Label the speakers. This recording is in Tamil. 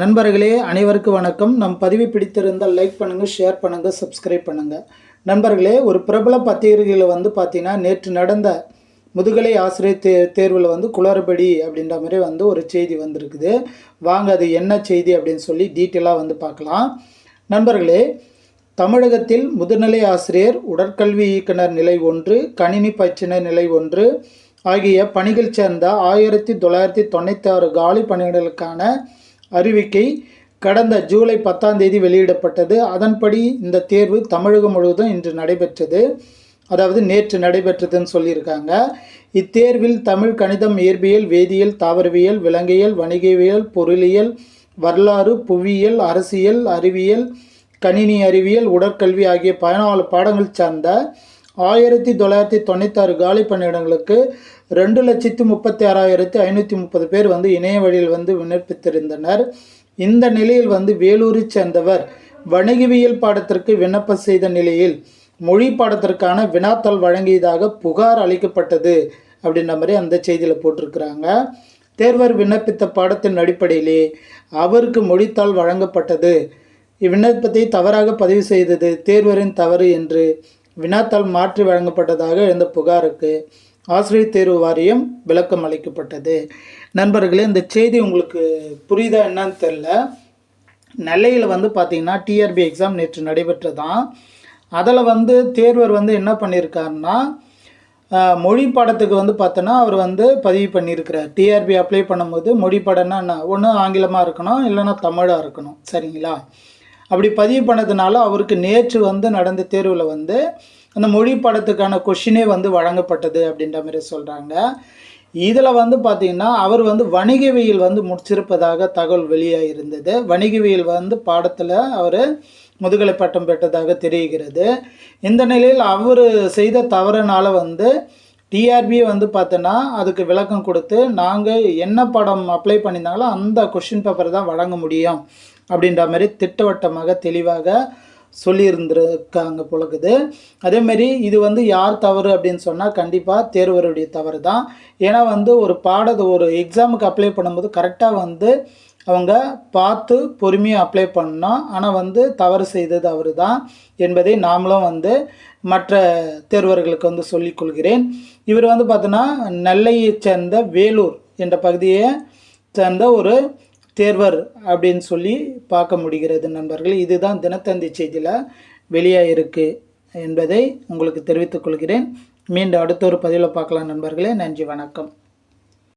Speaker 1: நண்பர்களே அனைவருக்கும் வணக்கம். நம் பதிவு பிடித்திருந்தால் லைக் பண்ணுங்கள் ஷேர் பண்ணுங்கள் சப்ஸ்கிரைப் பண்ணுங்கள் நண்பர்களே ஒரு பிரபல பத்திரிகையில் வந்து பார்த்தீங்கன்னா நேற்று நடந்த முதுகலை ஆசிரியர் தே தேர்வில் வந்து குளறுபடி அப்படின்ற மாதிரி வந்து ஒரு செய்தி வந்திருக்குது. வாங்க அது என்ன செய்தி அப்படின்னு சொல்லி டீட்டெயிலாக வந்து பார்க்கலாம் நண்பர்களே தமிழகத்தில் முதுநிலை ஆசிரியர் உடற்கல்வி இயக்குனர் நிலை ஒன்று கணினி பயிற்சினர் நிலை ஒன்று ஆகிய பணிகள் சேர்ந்த ஆயிரத்தி தொள்ளாயிரத்தி தொண்ணூற்றி ஆறு காலி பணிகளுக்கான அறிவிக்கை கடந்த ஜூலை பத்தாம் தேதி வெளியிடப்பட்டது. அதன்படி இந்த தேர்வு தமிழகம் முழுவதும் இன்று நடைபெற்றது. அதாவது நேற்று நடைபெற்றதுன்னு சொல்லியிருக்காங்க. இத்தேர்வில் தமிழ் கணிதம் இயற்பியல் வேதியியல் தாவரவியல் விலங்கியல் வணிகவியல் பொருளியல் வரலாறு புவியியல் அரசியல் அறிவியல் கணினி அறிவியல் உடற்கல்வி ஆகிய பதினாலு பாடங்கள் சார்ந்த ஆயிரத்தி தொள்ளாயிரத்தி தொண்ணூத்தாறு காலி பணியிடங்களுக்கு ரெண்டு லட்சத்து முப்பத்தி ஆறாயிரத்தி ஐநூற்றி முப்பது பேர் வந்து இணைய வழியில் வந்து விண்ணப்பித்திருந்தனர். இந்த நிலையில் வந்து வேலூரை சேர்ந்தவர் வணிகவியல் பாடத்திற்கு விண்ணப்பம் செய்த நிலையில் மொழி பாடத்திற்கான வினாத்தாள் வழங்கியதாக புகார் அளிக்கப்பட்டது அப்படின்ற மாதிரி அந்த செய்தியில் போட்டிருக்கிறாங்க. தேர்வர் விண்ணப்பித்த பாடத்தின் அடிப்படையிலே அவருக்கு மொழித்தாள் வழங்கப்பட்டது. இவ்விண்ணப்பத்தை தவறாக பதிவு செய்தது தேர்வரின் தவறு என்று வினாத்தாள் மாற்றி வழங்கப்பட்டதாக எழுந்த புகாருக்கு ஆசிரியர் தேர்வு வாரியம் விளக்கம் அளிக்கப்பட்டது. நண்பர்களே இந்த செய்தி உங்களுக்கு புரியுதா என்னன்னு தெரில நெல்லையில் வந்து பார்த்திங்கன்னா டிஆர்பி எக்ஸாம் நேற்று நடைபெற்றதான் அதில் வந்து தேர்வர் வந்து என்ன பண்ணியிருக்காருன்னா மொழி பாடத்துக்கு வந்து பார்த்தோன்னா அவர் வந்து பதிவு பண்ணியிருக்கிறார் டிஆர்பி அப்ளை பண்ணும்போது மொழி பாடம்னா என்ன? ஒன்று ஆங்கிலமாக இருக்கணும் இல்லைன்னா தமிழாக இருக்கணும். சரிங்களா? அப்படி பதிவு பண்ணதுனால அவருக்கு நேற்று வந்து நடந்த தேர்வில் வந்து அந்த மொழி படத்துக்கான கொஷினே வந்து வழங்கப்பட்டது அப்படின்ற மாதிரி சொல்கிறாங்க இதில் வந்து பார்த்திங்கன்னா அவர் வந்து வணிகவியல் வந்து முடிச்சிருப்பதாக தகவல் வெளியாக இருந்தது. வணிகவியல் வந்து பாடத்தில் அவர் முதுகலை பட்டம் பெற்றதாக தெரிகிறது. இந்த நிலையில் அவர் செய்த தவறுனால வந்து டிஆர்பி வந்து பார்த்தோன்னா அதுக்கு விளக்கம் கொடுத்து நாங்கள் என்ன படம் அப்ளை பண்ணியிருந்தாங்களோ அந்த கொஷின் பேப்பர் தான் வழங்க முடியும். அப்படின்ற மாதிரி திட்டவட்டமாக தெளிவாக சொல்லியிருந்திருக்காங்க பொழுது அதேமாரி இது வந்து யார் தவறு அப்படின்னு சொன்னால் கண்டிப்பாக தேர்வருடைய தவறு தான். ஏன்னா வந்து ஒரு பாடத்தை ஒரு எக்ஸாமுக்கு அப்ளை பண்ணும்போது கரெக்டாக வந்து அவங்க பார்த்து பொறுமையாக அப்ளை பண்ணோம் ஆனால் வந்து தவறு செய்தது அவர் தான் என்பதை நாமளும் வந்து மற்ற தேர்வர்களுக்கு வந்து சொல்லிக் கொள்கிறேன். இவர் வந்து பார்த்தோன்னா நெல்லையைச் சேர்ந்த வேலூர் என்ற பகுதியை சேர்ந்த ஒரு தேர்வர் அப்படின்னு சொல்லி பார்க்க முடிகிறது நண்பர்கள். இதுதான் தினத்தந்தி செய்தியில் வெளியாக இருக்குது என்பதை உங்களுக்கு தெரிவித்துக் கொள்கிறேன். மீண்டும் அடுத்த ஒரு பதிவில் பார்க்கலாம் நண்பர்களே. நன்றி வணக்கம்.